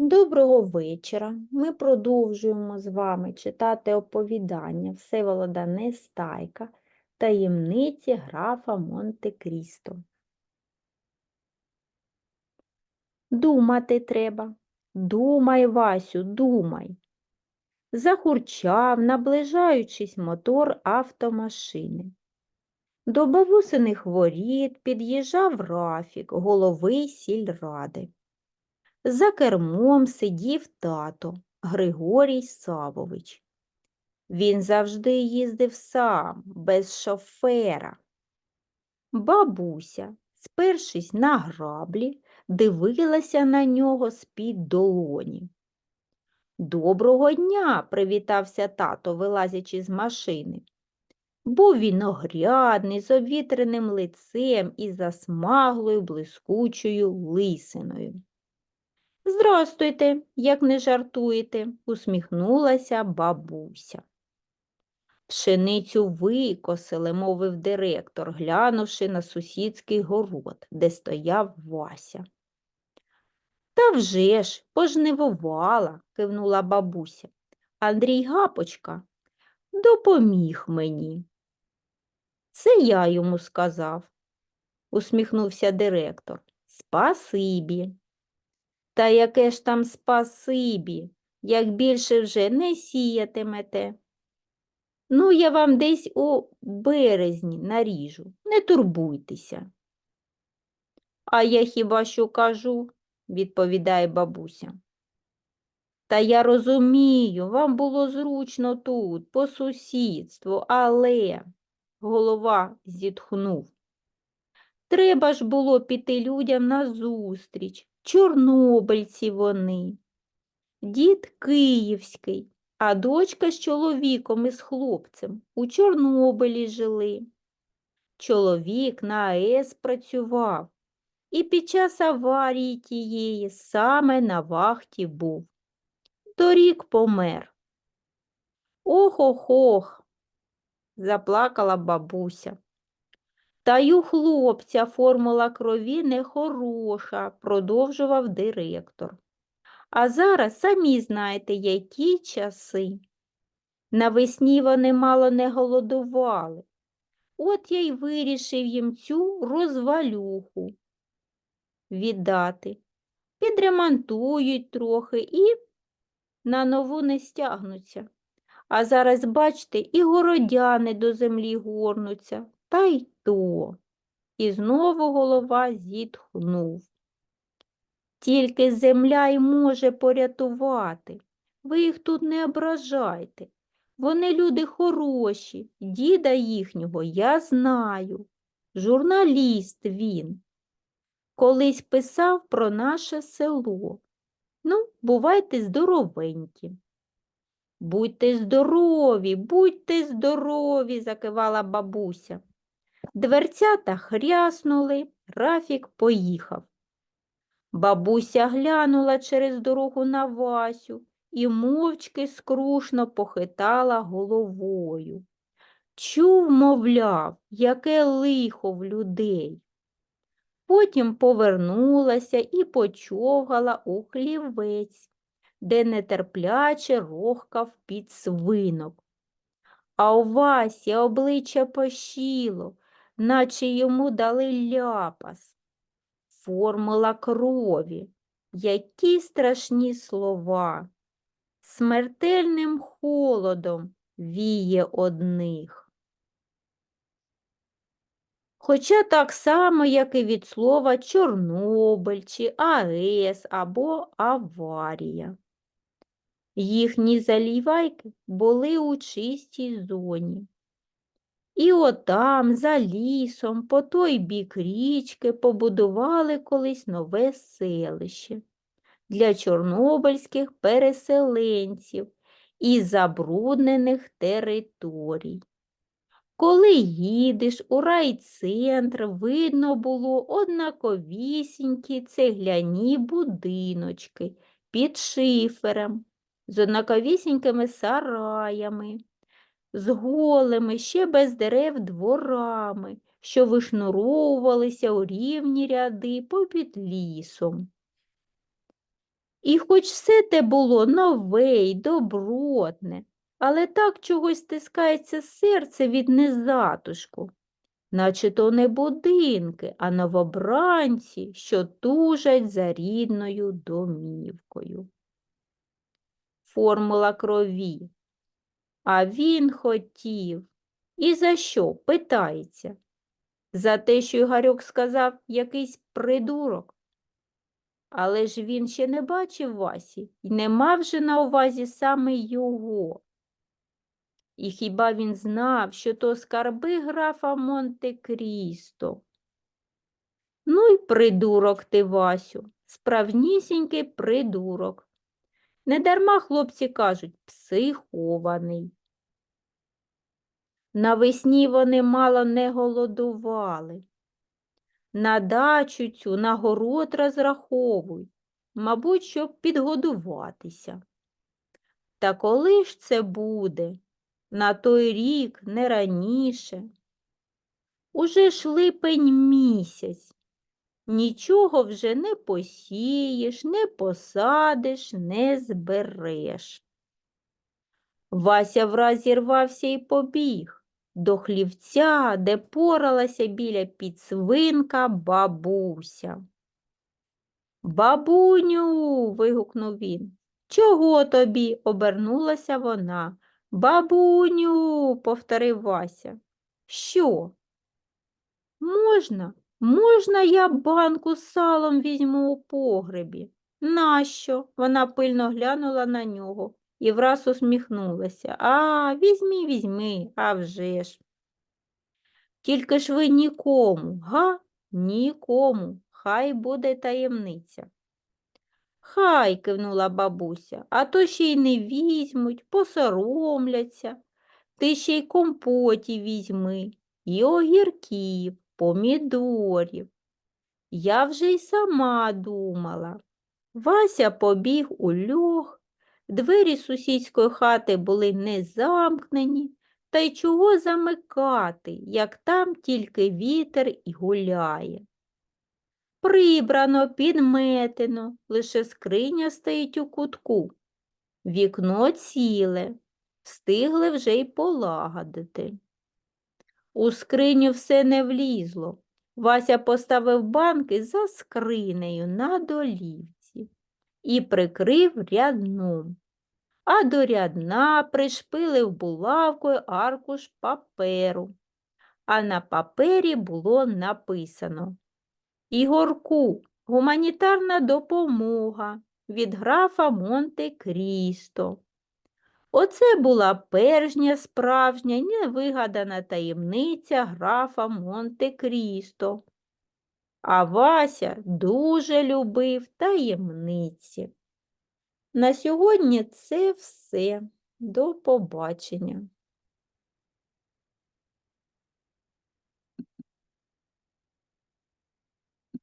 Доброго вечора. Ми продовжуємо з вами читати оповідання Всеволода Нестайка таємниці графа Монте-Крісто. Думати треба. Думай, Васю, думай. Захурчав, наближаючись мотор автомашини. До бабусиних воріт під'їжджав Рафік, голови сільради. За кермом сидів тато Григорій Савович. Він завжди їздив сам, без шофера. Бабуся, спершись на граблі, дивилася на нього з-під долоні. Доброго дня, привітався тато, вилазячи з машини. Був він огрядний, з обвітреним лицем і засмаглою блискучою лисиною. Здрастуйте, як не жартуєте, усміхнулася бабуся. Пшеницю викосили, мовив директор, глянувши на сусідський город, де стояв Вася. Та вже ж, пожнивувала, кивнула бабуся. Андрій Гапочка допоміг мені. Це я йому сказав, усміхнувся директор. Спасибі. Та яке ж там спасибі, як більше вже не сіятимете. Ну, я вам десь у березні наріжу, не турбуйтеся. А я хіба що кажу, відповідає бабуся. Та я розумію, вам було зручно тут, по сусідству, але голова зітхнув. Треба ж було піти людям назустріч, чорнобильці вони. Дід київський, а дочка з чоловіком і з хлопцем у Чорнобилі жили. Чоловік на АЕС працював і під час аварії тієї саме на вахті був. Торік помер. Ох-ох-ох, заплакала бабуся. Та й у хлопця формула крові нехороша, продовжував директор. А зараз самі знаєте, які часи. Навесні вони мало не голодували. От я й вирішив їм цю розвалюху віддати. Підремонтують трохи і на нову не стягнуться. А зараз, бачите, і городяни до землі горнуться, та й то. І знову голова зітхнув. Тільки земля й може порятувати. Ви їх тут не ображайте. Вони люди хороші, діда їхнього я знаю. Журналіст він. Колись писав про наше село. Ну, бувайте здоровенькі. Будьте здорові, будьте здорові, закивала бабуся. Дверцята хряснули, Рафік поїхав. Бабуся глянула через дорогу на Васю і мовчки скрушно похитала головою. Чув, мовляв, яке лихо в людей. Потім повернулася і почовгала у хлівець, де нетерпляче рохкав під свинок. А у Васі обличчя пощило, наче йому дали ляпас. Формула крові. Які страшні слова. Смертельним холодом віє одних. Хоча так само, як і від слова Чорнобиль чи АЕС або аварія. Їхні залівайки були у чистій зоні. І отам, за лісом, по той бік річки побудували колись нове селище для чорнобильських переселенців із забруднених територій. Коли їдеш у райцентр, видно було однаковісінькі цегляні будиночки під шифером, з однаковісінькими сараями з голими, ще без дерев дворами, що вишнуровувалися у рівні ряди попід лісом. І хоч все те було нове й добротне, але так чогось стискається серце від незатишку, наче то не будинки, а новобранці, що тужать за рідною домівкою. Формула крові. А він хотів. І за що? Питається. За те, що Ігорьок сказав якийсь придурок. Але ж він ще не бачив Васі і не мав же на увазі саме його. І хіба він знав, що то скарби графа Монте-Крісто? Ну й придурок ти, Васю, справнісінький придурок. Недарма хлопці кажуть психований. Навесні вони мало не голодували. На дачу цю на город розраховують, мабуть, щоб підгодуватися. Та коли ж це буде? На той рік, не раніше. Уже ж липень місяць. Нічого вже не посієш, не посадиш, не збереш. Вася враз зірвався і побіг до хлівця, де поралася біля підсвинка бабуся. Бабуню. вигукнув він. Чого тобі? обернулася вона. Бабуню, повторив Вася. Що? Можна, можна я банку з салом візьму у погребі? Нащо? Вона пильно глянула на нього і враз усміхнулася. А, візьми, візьми, а вже ж. Тільки ж ви нікому, га? Нікому. Хай буде таємниця. Хай, кивнула бабуся, а то ще й не візьмуть, посоромляться. Ти ще й компоті візьми, і огірків, помідорів. Я вже й сама думала. Вася побіг у льох, двері сусідської хати були не замкнені, та й чого замикати, як там тільки вітер і гуляє. Прибрано, підметено, лише скриня стоїть у кутку. Вікно ціле, встигли вже й полагодити. У скриню все не влізло. Вася поставив банки за скринею на долівці і прикрив рядном. А до рядна пришпилив булавкою аркуш паперу. А на папері було написано Ігорку, гуманітарна допомога від графа Монте-Крісто. Оце була першня справжня невигадана таємниця графа Монте-Крісто. А Вася дуже любив таємниці. На сьогодні це все. До побачення.